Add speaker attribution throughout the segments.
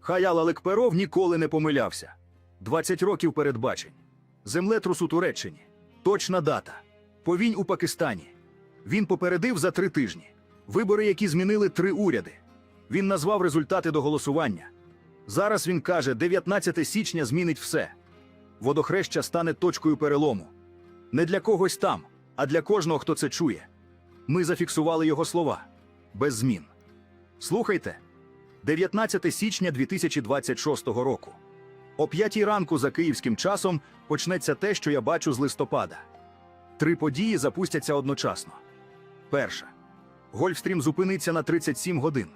Speaker 1: Хаял Алекперов ніколи не помилявся. 20 років передбачень. Землетрус у Туреччині. Точна дата. Повінь у Пакистані. Він попередив за три тижні. Вибори, які змінили три уряди. Він назвав результати до голосування. Зараз він каже, 19 січня змінить все. Водохреща стане точкою перелому. Не для когось там, а для кожного, хто це чує. Ми зафіксували його слова без змін. Слухайте, 19 січня 2026 року. О 5 ранку за київським часом почнеться те, що я бачу з листопада. Три події запустяться одночасно. Перша. Гольфстрім зупиниться на 37 годин.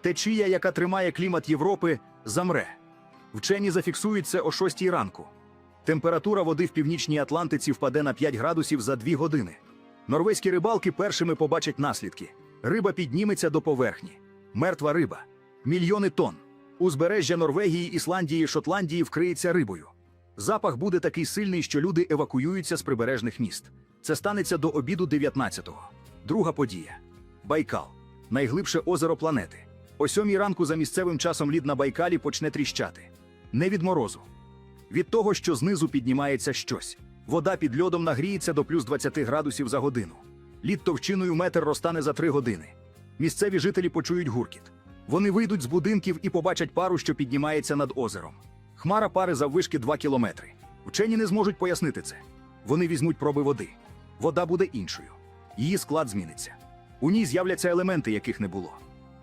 Speaker 1: Течія, яка тримає клімат Європи, замре. Вчені зафіксують це о 6 ранку. Температура води в північній Атлантиці впаде на 5 градусів за 2 години. Норвезькі рибалки першими побачать наслідки. Риба підніметься до поверхні. Мертва риба. Мільйони тонн. Узбережжя Норвегії, Ісландії, Шотландії вкриється рибою. Запах буде такий сильний, що люди евакуюються з прибережних міст. Це станеться до обіду 19-го. Друга подія. Байкал найглибше озеро планети. О сьомій ранку за місцевим часом лід на Байкалі почне тріщати. Не від морозу. Від того, що знизу піднімається щось. Вода під льодом нагріється до плюс 20 градусів за годину. Лід товщиною метр розтане за три години. Місцеві жителі почують гуркіт. Вони вийдуть з будинків і побачать пару, що піднімається над озером. Хмара пари заввишки 2 кілометри. Вчені не зможуть пояснити це. Вони візьмуть проби води. Вода буде іншою. Її склад зміниться. У ній з'являться елементи, яких не було.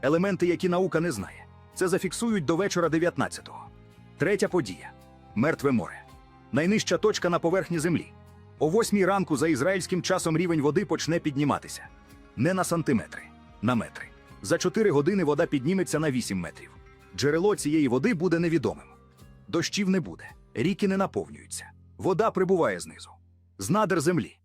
Speaker 1: Елементи, які наука не знає. Це зафіксують до вечора 19-го. Третя подія мертве море. Найнижча точка на поверхні землі. О восьмій ранку за ізраїльським часом рівень води почне підніматися. Не на сантиметри, на метри. За 4 години вода підніметься на 8 метрів. Джерело цієї води буде невідомим. Дощів не буде, ріки не наповнюються. Вода прибуває знизу, з надр землі.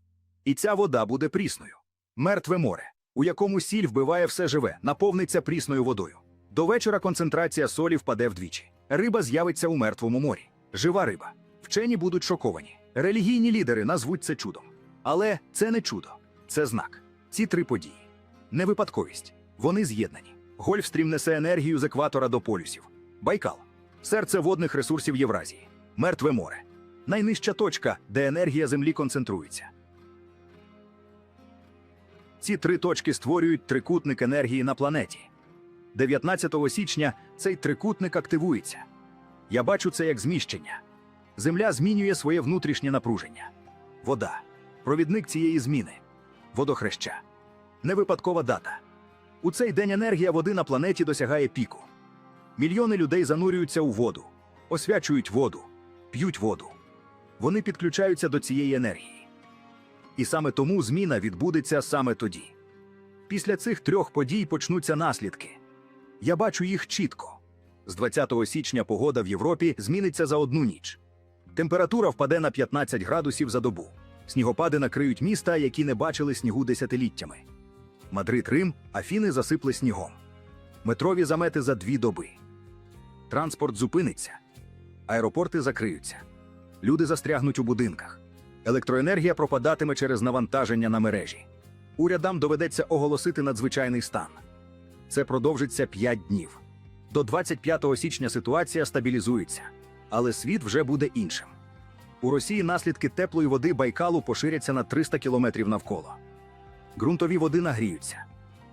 Speaker 1: І ця вода буде прісною. Мертве море, у якому сіль вбиває все живе, наповниться прісною водою. До вечора концентрація солі впаде вдвічі. Риба з'явиться у мертвому морі. Жива риба. Вчені будуть шоковані. Релігійні лідери назвуть це чудом. Але це не чудо, це знак. Ці три події. Не випадковість. Вони з'єднані. Гольфстрім несе енергію з екватора до полюсів. Байкал серце водних ресурсів Євразії. Мертве море. Найнижча точка, де енергія Землі концентрується. Ці три точки створюють трикутник енергії на планеті. 19 січня цей трикутник активується. Я бачу це як зміщення. Земля змінює своє внутрішнє напруження. Вода провідник цієї зміни. Водохреща. Невипадкова дата. У цей день енергія води на планеті досягає піку. Мільйони людей занурюються у воду, освячують воду, п'ють воду. Вони підключаються до цієї енергії. І саме тому зміна відбудеться саме тоді. Після цих трьох подій почнуться наслідки. Я бачу їх чітко. З 20 січня погода в Європі зміниться за одну ніч. Температура впаде на 15 градусів за добу. Снігопади накриють міста, які не бачили снігу десятиліттями. Мадрид Рим, Афіни засипли снігом. Метрові замети за дві доби. Транспорт зупиниться. Аеропорти закриються. Люди застрягнуть у будинках. Електроенергія пропадатиме через навантаження на мережі. Урядам доведеться оголосити надзвичайний стан. Це продовжиться 5 днів. До 25 січня ситуація стабілізується, але світ вже буде іншим. У Росії наслідки теплої води Байкалу поширяться на 300 кілометрів навколо. Ґрунтові води нагріються.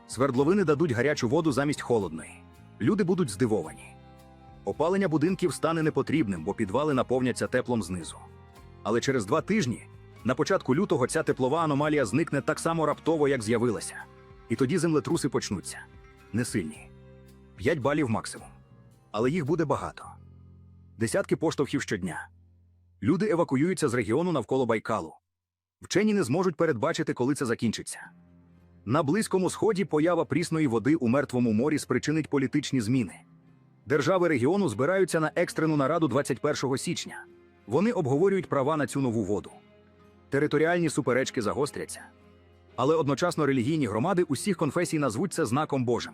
Speaker 1: Свердловини дадуть гарячу воду замість холодної. Люди будуть здивовані. Опалення будинків стане непотрібним, бо підвали наповняться теплом знизу. Але через два тижні, на початку лютого, ця теплова аномалія зникне так само раптово, як з'явилася. І тоді землетруси почнуться. Не сильні. 5 балів максимум. Але їх буде багато. Десятки поштовхів щодня. Люди евакуюються з регіону навколо Байкалу. Вчені не зможуть передбачити, коли це закінчиться. На Близькому Сході поява прісної води у Мертвому морі спричинить політичні зміни. Держави регіону збираються на екстрену нараду 21 січня. Вони обговорюють права на цю нову воду. Територіальні суперечки загостряться. Але одночасно релігійні громади усіх конфесій назвуть це знаком Божим.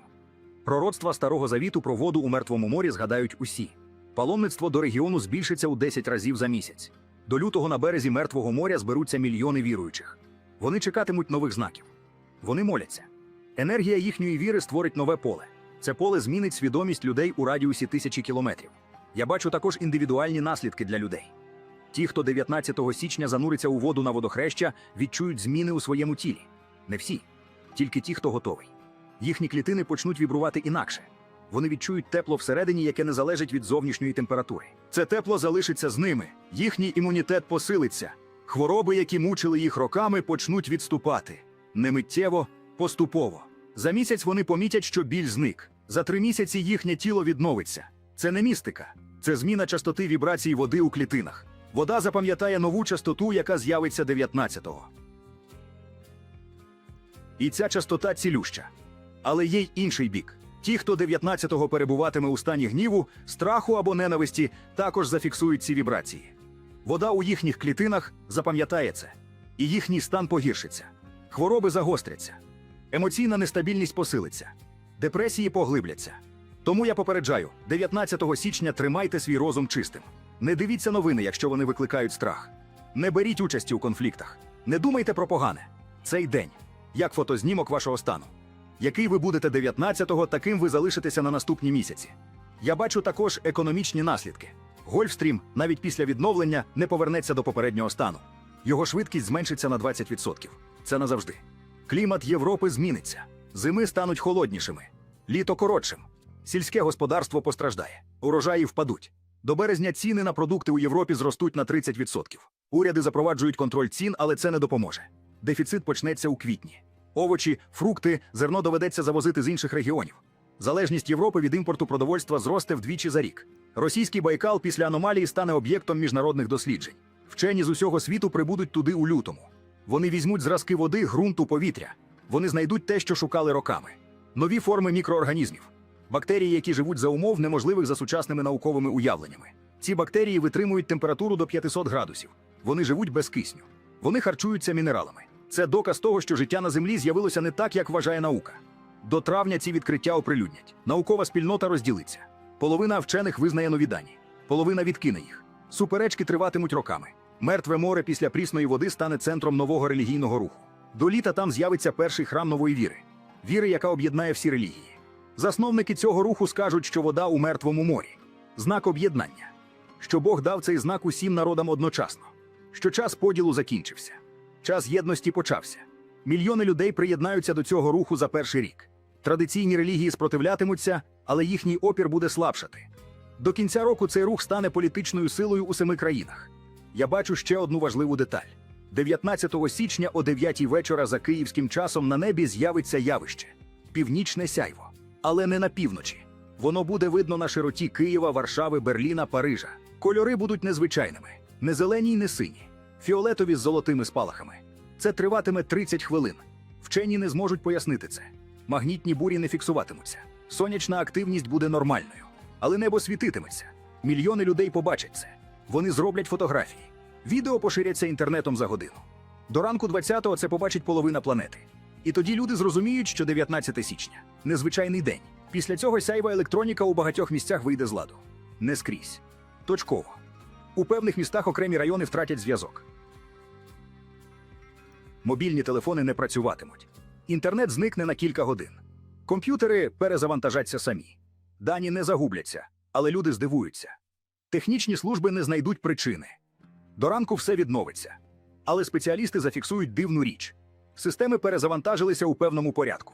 Speaker 1: Пророцтва Старого Завіту про воду у Мертвому морі згадають усі. Паломництво до регіону збільшиться у 10 разів за місяць. До лютого на березі Мертвого моря зберуться мільйони віруючих. Вони чекатимуть нових знаків. Вони моляться. Енергія їхньої віри створить нове поле. Це поле змінить свідомість людей у радіусі тисячі кілометрів. Я бачу також індивідуальні наслідки для людей. Ті, хто 19 січня зануриться у воду на водохреща, відчують зміни у своєму тілі. Не всі, тільки ті, хто готовий. Їхні клітини почнуть вібрувати інакше. Вони відчують тепло всередині, яке не залежить від зовнішньої температури. Це тепло залишиться з ними, їхній імунітет посилиться. Хвороби, які мучили їх роками, почнуть відступати. Не миттєво, поступово. За місяць вони помітять, що біль зник. За три місяці їхнє тіло відновиться. Це не містика, це зміна частоти вібрацій води у клітинах. Вода запам'ятає нову частоту, яка з'явиться 19-го. І ця частота цілюща. Але є й інший бік. Ті, хто 19-го перебуватиме у стані гніву, страху або ненависті, також зафіксують ці вібрації. Вода у їхніх клітинах запам'ятає це, і їхній стан погіршиться. Хвороби загостряться, емоційна нестабільність посилиться, депресії поглибляться. Тому я попереджаю: 19 січня тримайте свій розум чистим. Не дивіться новини, якщо вони викликають страх. Не беріть участі у конфліктах. Не думайте про погане. Цей день, як фотознімок вашого стану. Який ви будете 19-го, таким ви залишитеся на наступні місяці. Я бачу також економічні наслідки. Гольфстрім навіть після відновлення не повернеться до попереднього стану. Його швидкість зменшиться на 20%. Це назавжди. Клімат Європи зміниться. Зими стануть холоднішими, літо коротшим. Сільське господарство постраждає, урожаї впадуть. До березня ціни на продукти у Європі зростуть на 30%. Уряди запроваджують контроль цін, але це не допоможе. Дефіцит почнеться у квітні. Овочі, фрукти, зерно доведеться завозити з інших регіонів. Залежність Європи від імпорту продовольства зросте вдвічі за рік. Російський байкал після аномалії стане об'єктом міжнародних досліджень. Вчені з усього світу прибудуть туди у лютому. Вони візьмуть зразки води, ґрунту, повітря. Вони знайдуть те, що шукали роками: нові форми мікроорганізмів, бактерії, які живуть за умов, неможливих за сучасними науковими уявленнями. Ці бактерії витримують температуру до 500 градусів. Вони живуть без кисню. Вони харчуються мінералами. Це доказ того, що життя на землі з'явилося не так, як вважає наука. До травня ці відкриття оприлюднять. Наукова спільнота розділиться. Половина вчених визнає нові дані, половина відкине їх. Суперечки триватимуть роками. Мертве море після прісної води стане центром нового релігійного руху. До літа там з'явиться перший храм нової віри, віри, яка об'єднає всі релігії. Засновники цього руху скажуть, що вода у мертвому морі знак об'єднання, що Бог дав цей знак усім народам одночасно, що час поділу закінчився, час єдності почався. Мільйони людей приєднаються до цього руху за перший рік. Традиційні релігії спротивлятимуться, але їхній опір буде слабшати. До кінця року цей рух стане політичною силою у семи країнах. Я бачу ще одну важливу деталь: 19 січня о 9 вечора за київським часом на небі з'явиться явище північне сяйво, але не на півночі. Воно буде видно на широті Києва, Варшави, Берліна, Парижа. Кольори будуть незвичайними: не зелені й не сині, фіолетові з золотими спалахами. Це триватиме 30 хвилин. Вчені не зможуть пояснити це. Магнітні бурі не фіксуватимуться. Сонячна активність буде нормальною, але небо світитиметься. Мільйони людей побачать це. Вони зроблять фотографії. Відео поширяться інтернетом за годину. До ранку 20-го це побачить половина планети. І тоді люди зрозуміють, що 19 січня незвичайний день. Після цього сяйва електроніка у багатьох місцях вийде з ладу. Не скрізь. Точково. У певних містах окремі райони втратять зв'язок. Мобільні телефони не працюватимуть. Інтернет зникне на кілька годин. Комп'ютери перезавантажаться самі. Дані не загубляться, але люди здивуються. Технічні служби не знайдуть причини. До ранку все відновиться. Але спеціалісти зафіксують дивну річ: системи перезавантажилися у певному порядку.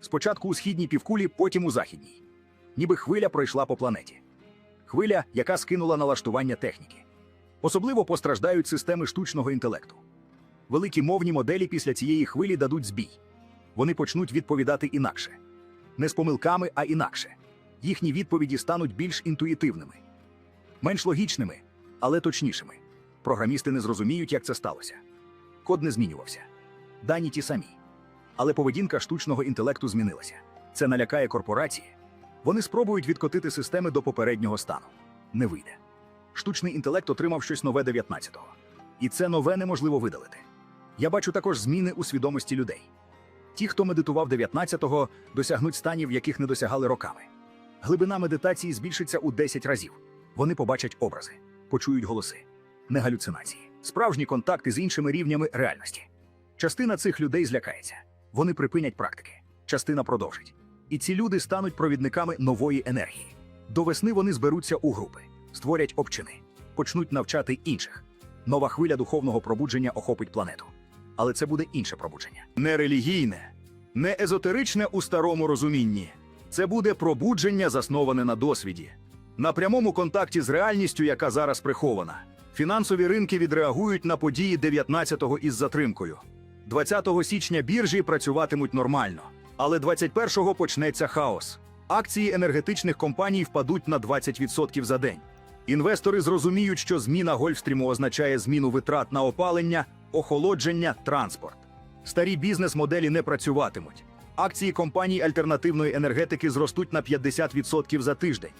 Speaker 1: Спочатку у східній півкулі, потім у західній. Ніби хвиля пройшла по планеті. Хвиля, яка скинула налаштування техніки. Особливо постраждають системи штучного інтелекту. Великі мовні моделі після цієї хвилі дадуть збій. Вони почнуть відповідати інакше. Не з помилками, а інакше. Їхні відповіді стануть більш інтуїтивними, менш логічними, але точнішими. Програмісти не зрозуміють, як це сталося. Код не змінювався. Дані ті самі. Але поведінка штучного інтелекту змінилася. Це налякає корпорації. Вони спробують відкотити системи до попереднього стану. Не вийде. Штучний інтелект отримав щось нове 19-го. І це нове неможливо видалити. Я бачу також зміни у свідомості людей. Ті, хто медитував 19-го, досягнуть станів, яких не досягали роками. Глибина медитації збільшиться у 10 разів. Вони побачать образи, почують голоси, не галюцинації, справжні контакти з іншими рівнями реальності. Частина цих людей злякається. Вони припинять практики, частина продовжить. І ці люди стануть провідниками нової енергії. До весни вони зберуться у групи, створять общини, почнуть навчати інших. Нова хвиля духовного пробудження охопить планету. Але це буде інше пробудження. Не релігійне, не езотеричне у старому розумінні. Це буде пробудження, засноване на досвіді, на прямому контакті з реальністю, яка зараз прихована. Фінансові ринки відреагують на події 19-го із затримкою. 20 січня біржі працюватимуть нормально, але 21-го почнеться хаос. Акції енергетичних компаній впадуть на 20% за день. Інвестори зрозуміють, що зміна Гольфстріму означає зміну витрат на опалення, охолодження, транспорт. Старі бізнес-моделі не працюватимуть. Акції компаній альтернативної енергетики зростуть на 50% за тиждень.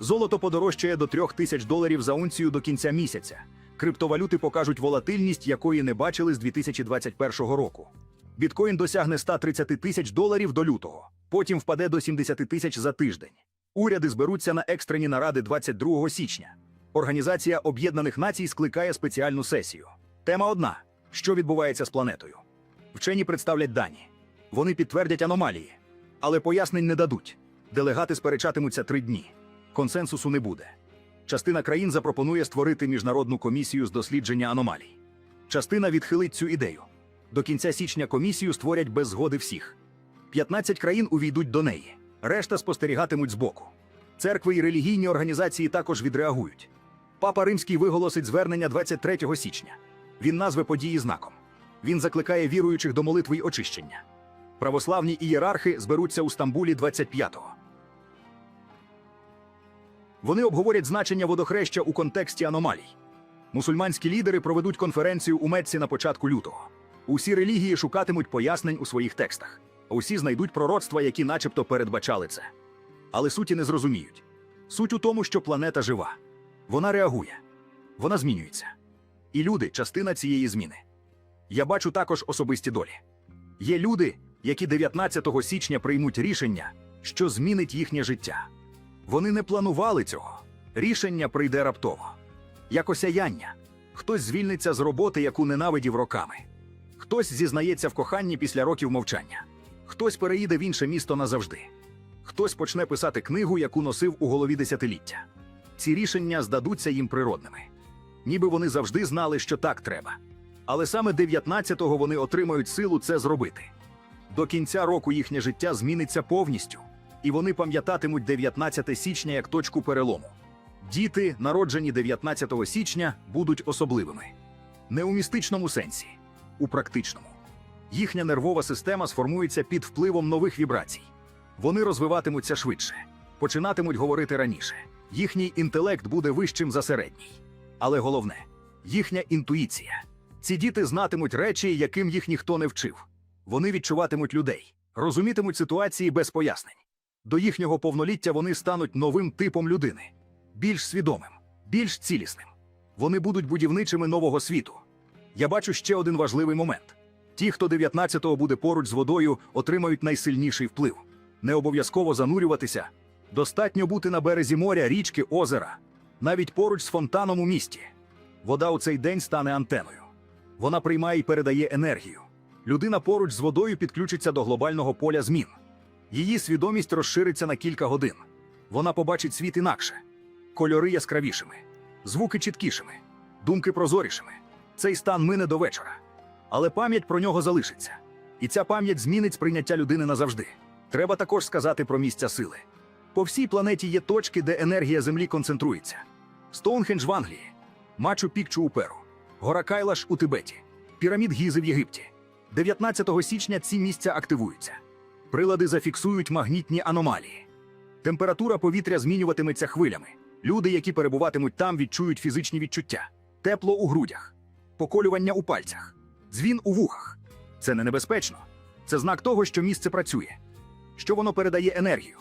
Speaker 1: Золото подорожчає до 3 тисяч доларів за унцію до кінця місяця. Криптовалюти покажуть волатильність, якої не бачили з 2021 року. Біткоін досягне 130 тисяч доларів до лютого, потім впаде до 70 тисяч за тиждень. Уряди зберуться на екстрені наради 22 січня. Організація Об'єднаних Націй скликає спеціальну сесію. Тема одна: що відбувається з планетою. Вчені представлять дані. Вони підтвердять аномалії, але пояснень не дадуть. Делегати сперечатимуться три дні. Консенсусу не буде. Частина країн запропонує створити міжнародну комісію з дослідження аномалій. Частина відхилить цю ідею. До кінця січня комісію створять без згоди всіх. 15 країн увійдуть до неї, решта спостерігатимуть збоку. Церкви і релігійні організації також відреагують. Папа Римський виголосить звернення 23 січня. Він назве події знаком. Він закликає віруючих до молитви й очищення. Православні ієрархи зберуться у Стамбулі 25-го. Вони обговорять значення водохреща у контексті аномалій. Мусульманські лідери проведуть конференцію у Мецці на початку лютого. Усі релігії шукатимуть пояснень у своїх текстах, усі знайдуть пророцтва, які начебто передбачали це. Але суті не зрозуміють. Суть у тому, що планета жива. Вона реагує, вона змінюється. І люди частина цієї зміни. Я бачу також особисті долі. Є люди, які 19 січня приймуть рішення, що змінить їхнє життя. Вони не планували цього. Рішення прийде раптово. Як осяяння. Хтось звільниться з роботи, яку ненавидів роками. Хтось зізнається в коханні після років мовчання. Хтось переїде в інше місто назавжди. Хтось почне писати книгу, яку носив у голові десятиліття. Ці рішення здадуться їм природними. Ніби вони завжди знали, що так треба. Але саме 19-го вони отримають силу це зробити. До кінця року їхнє життя зміниться повністю, і вони пам'ятатимуть 19 січня як точку перелому. Діти, народжені 19 січня, будуть особливими. Не у містичному сенсі, у практичному. Їхня нервова система сформується під впливом нових вібрацій. Вони розвиватимуться швидше, починатимуть говорити раніше. Їхній інтелект буде вищим за середній. Але головне їхня інтуїція. Ці діти знатимуть речі, яким їх ніхто не вчив. Вони відчуватимуть людей, розумітимуть ситуації без пояснень. До їхнього повноліття вони стануть новим типом людини, більш свідомим, більш цілісним. Вони будуть будівничими нового світу. Я бачу ще один важливий момент: ті, хто 19-го буде поруч з водою, отримають найсильніший вплив. Не обов'язково занурюватися. Достатньо бути на березі моря, річки, озера, навіть поруч з фонтаном у місті. Вода у цей день стане антеною. Вона приймає і передає енергію. Людина поруч з водою підключиться до глобального поля змін. Її свідомість розшириться на кілька годин. Вона побачить світ інакше, кольори яскравішими, звуки чіткішими, думки прозорішими. Цей стан мине до вечора. Але пам'ять про нього залишиться. І ця пам'ять змінить сприйняття людини назавжди. Треба також сказати про місця сили. По всій планеті є точки, де енергія Землі концентрується: Стоунхендж в Англії, Мачу Пікчу у Перу, Гора Кайлаш у Тибеті, Пірамід Гізи в Єгипті. 19 січня ці місця активуються. Прилади зафіксують магнітні аномалії. Температура повітря змінюватиметься хвилями. Люди, які перебуватимуть там, відчують фізичні відчуття, тепло у грудях, поколювання у пальцях, дзвін у вухах. Це не небезпечно. Це знак того, що місце працює, що воно передає енергію.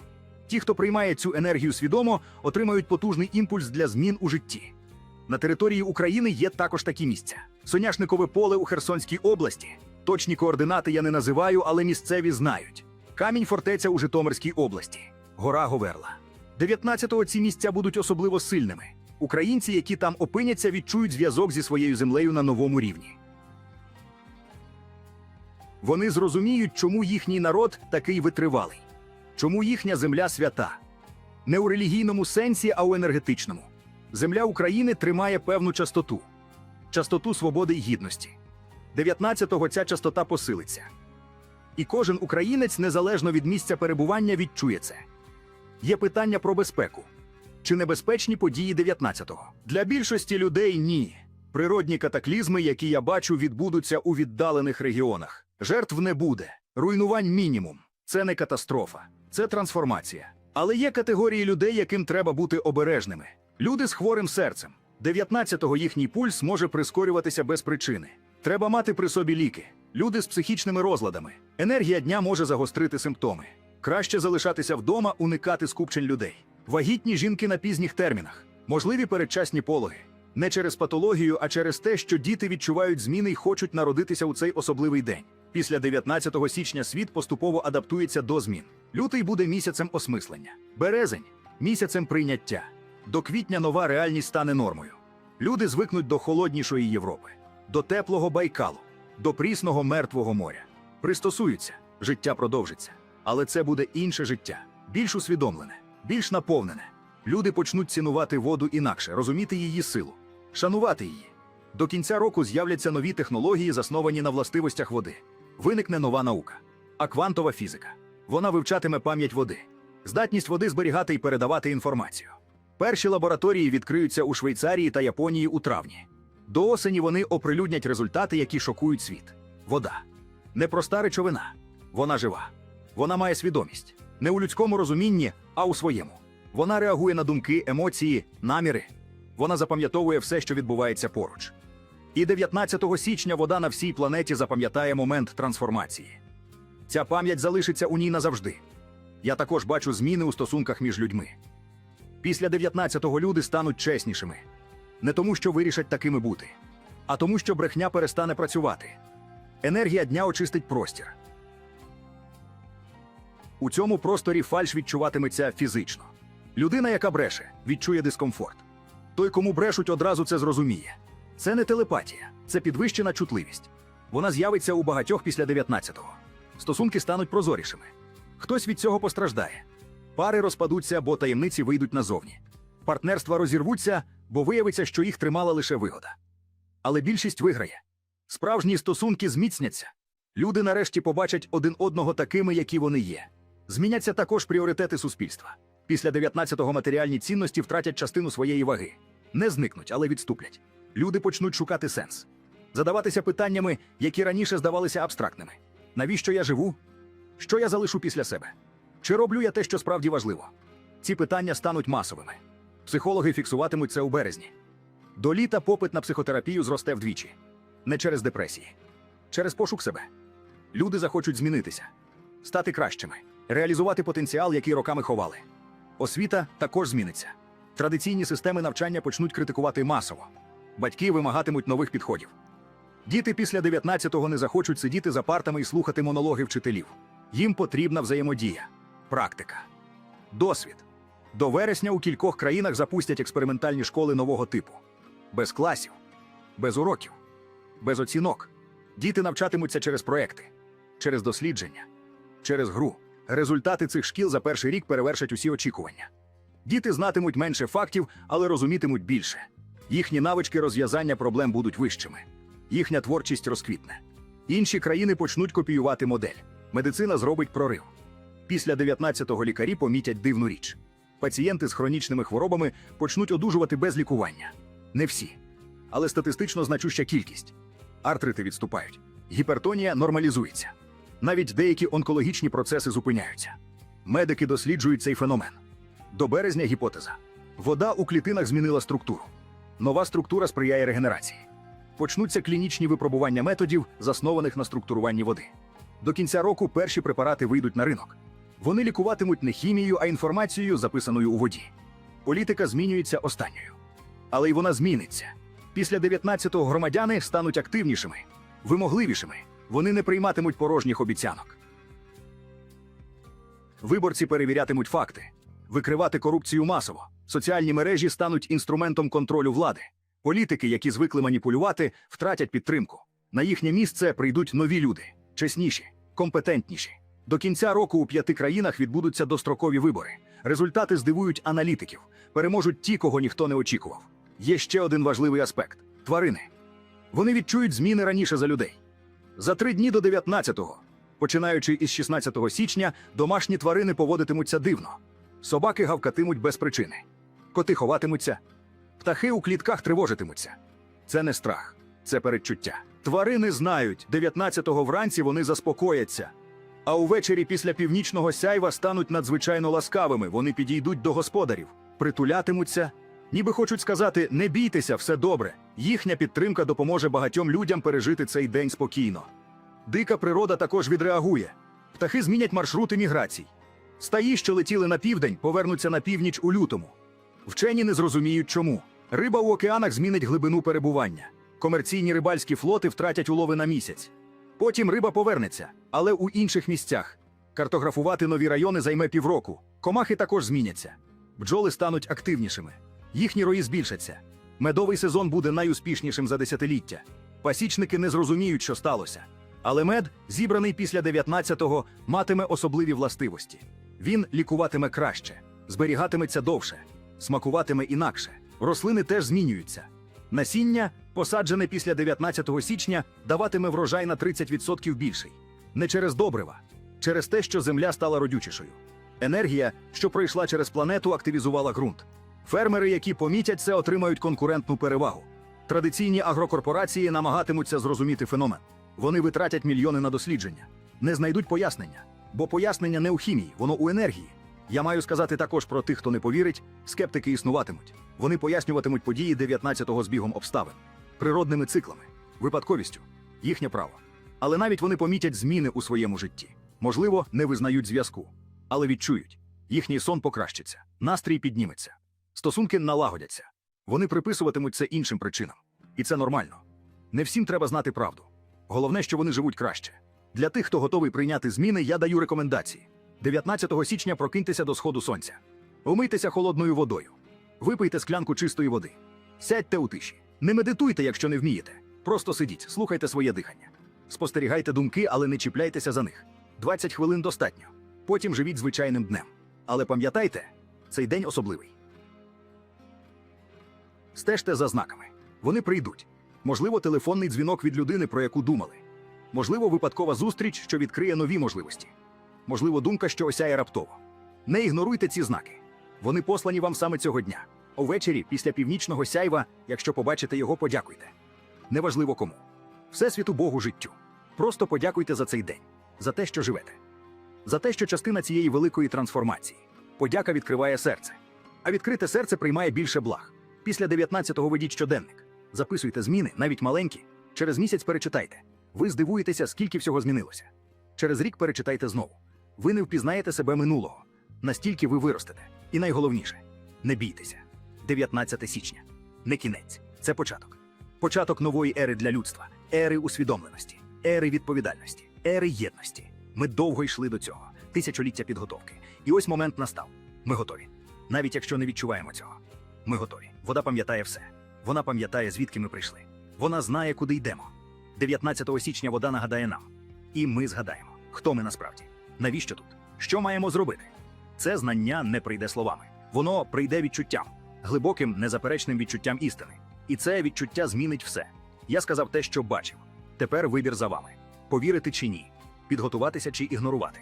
Speaker 1: Ті, хто приймає цю енергію свідомо, отримають потужний імпульс для змін у житті. На території України є також такі місця: Соняшникове поле у Херсонській області. Точні координати я не називаю, але місцеві знають. Камінь фортеця у Житомирській області, гора Говерла. 19-го ці місця будуть особливо сильними. Українці, які там опиняться, відчують зв'язок зі своєю землею на новому рівні. Вони зрозуміють, чому їхній народ такий витривалий. Чому їхня земля свята? Не у релігійному сенсі, а у енергетичному. Земля України тримає певну частоту частоту свободи й гідності. 19-го ця частота посилиться. І кожен українець, незалежно від місця перебування, відчує це. Є питання про безпеку. Чи небезпечні події 19-го? Для більшості людей ні. Природні катаклізми, які я бачу, відбудуться у віддалених регіонах. Жертв не буде, руйнувань мінімум. Це не катастрофа, це трансформація. Але є категорії людей, яким треба бути обережними. Люди з хворим серцем. 19-го їхній пульс може прискорюватися без причини. Треба мати при собі ліки. Люди з психічними розладами. Енергія дня може загострити симптоми. Краще залишатися вдома, уникати скупчень людей. Вагітні жінки на пізніх термінах, можливі передчасні пологи. Не через патологію, а через те, що діти відчувають зміни й хочуть народитися у цей особливий день. Після 19 січня світ поступово адаптується до змін. Лютий буде місяцем осмислення, березень місяцем прийняття. До квітня нова реальність стане нормою. Люди звикнуть до холоднішої Європи, до теплого Байкалу, до прісного мертвого моря. Пристосуються, життя продовжиться. Але це буде інше життя, більш усвідомлене, більш наповнене. Люди почнуть цінувати воду інакше, розуміти її силу, шанувати її. До кінця року з'являться нові технології, засновані на властивостях води. Виникне нова наука, а квантова фізика. Вона вивчатиме пам'ять води, здатність води зберігати і передавати інформацію. Перші лабораторії відкриються у Швейцарії та Японії у травні. До осені вони оприлюднять результати, які шокують світ. Вода непроста речовина, вона жива. Вона має свідомість не у людському розумінні, а у своєму. Вона реагує на думки, емоції, наміри. Вона запам'ятовує все, що відбувається поруч. І 19 січня вода на всій планеті запам'ятає момент трансформації. Ця пам'ять залишиться у ній назавжди. Я також бачу зміни у стосунках між людьми. Після 19-го люди стануть чеснішими. Не тому, що вирішать такими бути, а тому, що брехня перестане працювати. Енергія дня очистить простір. У цьому просторі фальш відчуватиметься фізично. Людина, яка бреше, відчує дискомфорт. Той, кому брешуть, одразу це зрозуміє. Це не телепатія, це підвищена чутливість. Вона з'явиться у багатьох після 19-го. Стосунки стануть прозорішими. Хтось від цього постраждає. Пари розпадуться, бо таємниці вийдуть назовні. Партнерства розірвуться, бо виявиться, що їх тримала лише вигода. Але більшість виграє. Справжні стосунки зміцняться. Люди нарешті побачать один одного такими, які вони є. Зміняться також пріоритети суспільства. Після 19-го матеріальні цінності втратять частину своєї ваги. Не зникнуть, але відступлять. Люди почнуть шукати сенс, задаватися питаннями, які раніше здавалися абстрактними. Навіщо я живу? Що я залишу після себе? Чи роблю я те, що справді важливо? Ці питання стануть масовими. Психологи фіксуватимуть це у березні. До літа попит на психотерапію зросте вдвічі. Не через депресії, через пошук себе. Люди захочуть змінитися, стати кращими, реалізувати потенціал, який роками ховали. Освіта також зміниться. Традиційні системи навчання почнуть критикувати масово. Батьки вимагатимуть нових підходів. Діти після 19-го не захочуть сидіти за партами і слухати монологи вчителів. Їм потрібна взаємодія, практика, досвід. До вересня у кількох країнах запустять експериментальні школи нового типу: без класів, без уроків, без оцінок. Діти навчатимуться через проекти, через дослідження, через гру. Результати цих шкіл за перший рік перевершать усі очікування. Діти знатимуть менше фактів, але розумітимуть більше. Їхні навички розв'язання проблем будуть вищими. Їхня творчість розквітне. Інші країни почнуть копіювати модель. Медицина зробить прорив. Після 19-го лікарі помітять дивну річ. Пацієнти з хронічними хворобами почнуть одужувати без лікування. Не всі. Але статистично значуща кількість. Артрити відступають. Гіпертонія нормалізується. Навіть деякі онкологічні процеси зупиняються. Медики досліджують цей феномен. До березня гіпотеза. Вода у клітинах змінила структуру. Нова структура сприяє регенерації. Почнуться клінічні випробування методів, заснованих на структуруванні води. До кінця року перші препарати вийдуть на ринок. Вони лікуватимуть не хімією, а інформацією, записаною у воді. Політика змінюється останньою. Але й вона зміниться. Після 19-го громадяни стануть активнішими, вимогливішими. Вони не прийматимуть порожніх обіцянок. Виборці перевірятимуть факти, викривати корупцію масово. Соціальні мережі стануть інструментом контролю влади. Політики, які звикли маніпулювати, втратять підтримку. На їхнє місце прийдуть нові люди, чесніші, компетентніші. До кінця року у п'яти країнах відбудуться дострокові вибори. Результати здивують аналітиків, переможуть ті, кого ніхто не очікував. Є ще один важливий аспект тварини. Вони відчують зміни раніше за людей. За три дні до 19-го, починаючи із 16 січня, домашні тварини поводитимуться дивно. Собаки гавкатимуть без причини, коти ховатимуться, птахи у клітках тривожитимуться. Це не страх, це передчуття. Тварини знають, 19-го вранці вони заспокояться. А увечері після північного сяйва стануть надзвичайно ласкавими. Вони підійдуть до господарів, притулятимуться, ніби хочуть сказати: не бійтеся, все добре. Їхня підтримка допоможе багатьом людям пережити цей день спокійно. Дика природа також відреагує. Птахи змінять маршрути міграцій. Стаї, що летіли на південь, повернуться на північ у лютому. Вчені не зрозуміють чому. Риба у океанах змінить глибину перебування. Комерційні рибальські флоти втратять улови на місяць. Потім риба повернеться, але у інших місцях. Картографувати нові райони займе півроку. Комахи також зміняться. Бджоли стануть активнішими. Їхні рої збільшаться. Медовий сезон буде найуспішнішим за десятиліття. Пасічники не зрозуміють, що сталося. Але мед, зібраний після 19-го, матиме особливі властивості. Він лікуватиме краще, зберігатиметься довше, смакуватиме інакше. Рослини теж змінюються. Насіння, посаджене після 19 січня, даватиме врожай на 30% більший. Не через добрива, через те, що земля стала родючішою. Енергія, що пройшла через планету, активізувала ґрунт. Фермери, які помітять це, отримають конкурентну перевагу. Традиційні агрокорпорації намагатимуться зрозуміти феномен. Вони витратять мільйони на дослідження, не знайдуть пояснення, бо пояснення не у хімії, воно у енергії. Я маю сказати також про тих, хто не повірить, скептики існуватимуть. Вони пояснюватимуть події 19-го збігом обставин, природними циклами, випадковістю, їхнє право. Але навіть вони помітять зміни у своєму житті. Можливо, не визнають зв'язку, але відчують. Їхній сон покращиться, настрій підніметься, стосунки налагодяться. Вони приписуватимуть це іншим причинам. І це нормально. Не всім треба знати правду. Головне, що вони живуть краще. Для тих, хто готовий прийняти зміни, я даю рекомендації. 19 січня прокиньтеся до сходу сонця. Умийтеся холодною водою. Випийте склянку чистої води. Сядьте у тиші. Не медитуйте, якщо не вмієте. Просто сидіть, слухайте своє дихання. Спостерігайте думки, але не чіпляйтеся за них. 20 хвилин достатньо. Потім живіть звичайним днем. Але пам'ятайте, цей день особливий. Стежте за знаками. Вони прийдуть. Можливо, телефонний дзвінок від людини, про яку думали. Можливо, випадкова зустріч, що відкриє нові можливості. Можливо, думка, що осяє раптово. Не ігноруйте ці знаки. Вони послані вам саме цього дня. Увечері, після північного сяйва, якщо побачите його, подякуйте. Неважливо кому. Всесвіту Богу життю. Просто подякуйте за цей день, за те, що живете, за те, що частина цієї великої трансформації. Подяка відкриває серце. А відкрите серце приймає більше благ. Після 19-го ведіть щоденник. Записуйте зміни, навіть маленькі. Через місяць перечитайте. Ви здивуєтеся, скільки всього змінилося. Через рік перечитайте знову. Ви не впізнаєте себе минулого. Настільки ви виростете. І найголовніше не бійтеся. 19 січня. Не кінець. Це початок. Початок нової ери для людства, ери усвідомленості, ери відповідальності, ери єдності. Ми довго йшли до цього, тисячоліття підготовки. І ось момент настав. Ми готові. Навіть якщо не відчуваємо цього. Ми готові. Вода пам'ятає все. Вона пам'ятає, звідки ми прийшли. Вона знає, куди йдемо. 19 січня вода нагадає нам. І ми згадаємо, хто ми насправді, навіщо тут, що маємо зробити. Це знання не прийде словами. Воно прийде відчуттям, глибоким, незаперечним відчуттям істини. І це відчуття змінить все. Я сказав те, що бачив. Тепер вибір за вами: повірити чи ні, підготуватися чи ігнорувати.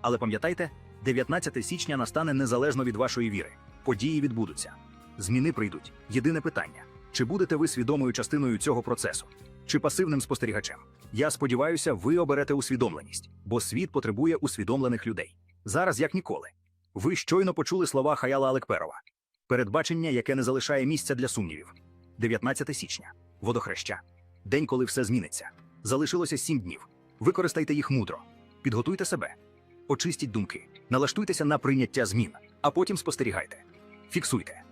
Speaker 1: Але пам'ятайте, 19 січня настане незалежно від вашої віри. Події відбудуться. Зміни прийдуть. Єдине питання: чи будете ви свідомою частиною цього процесу, чи пасивним спостерігачем? Я сподіваюся, ви оберете усвідомленість, бо світ потребує усвідомлених людей. Зараз як ніколи. Ви щойно почули слова Хаяла Алекперова. Передбачення, яке не залишає місця для сумнівів. 19 січня. Водохреща. День, коли все зміниться. Залишилося сім днів. Використайте їх мудро. Підготуйте себе. Очистіть думки. Налаштуйтеся на прийняття змін, а потім спостерігайте. Фіксуйте.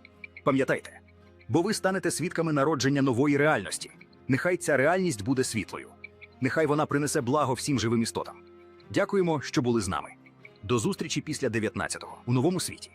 Speaker 1: Пам'ятайте, бо ви станете свідками народження нової реальності. Нехай ця реальність буде світлою. Нехай вона принесе благо всім живим істотам. Дякуємо, що були з нами. До зустрічі після 19-го у новому світі.